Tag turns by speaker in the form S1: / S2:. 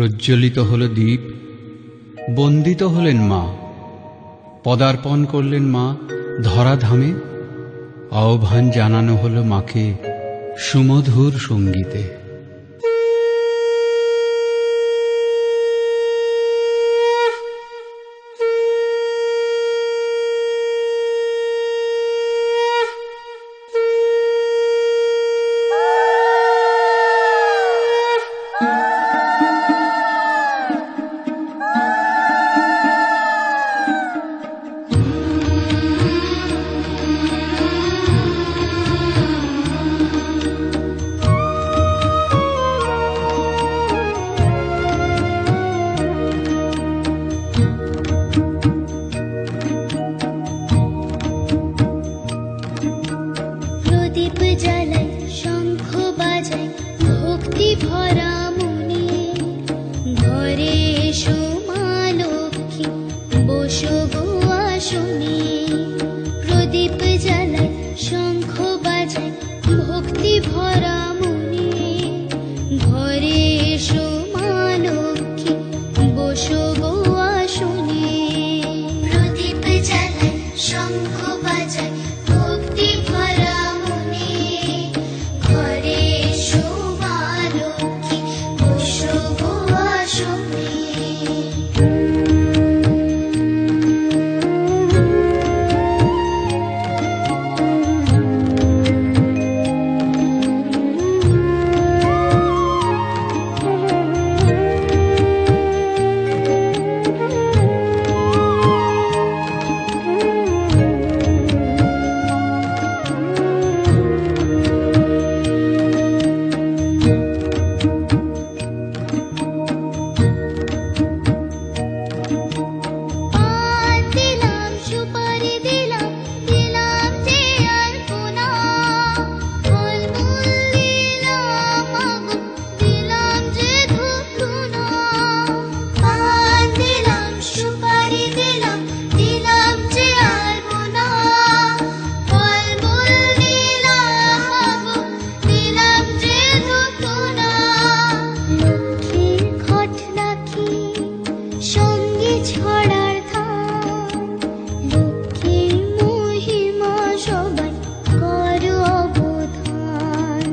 S1: প্রজ্বলিত হল দ্বীপ, বন্দিত হলেন মা। পদার্পণ করলেন মা ধরাধামে। আহ্বান জানানো হল মাকে সুমধুর সঙ্গীতে।
S2: প্রদীপ জ্বালাই শঙ্খ বাজাই ভক্তি ভরা মনে। ঘরে এসো মা লক্ষ্মী, বসো গো আসনে। প্রদীপ জ্বালাই শঙ্খ বাজাই ভক্তি ভরা মনে। ঘরে এসো মা লক্ষ্মী, বসো গো আসনে। প্রদীপ জ্বালাই শঙ্খ বাজাই সঙ্গে ছড়ার ধার। দুঃখের মহিমা সবাই কর অবধান।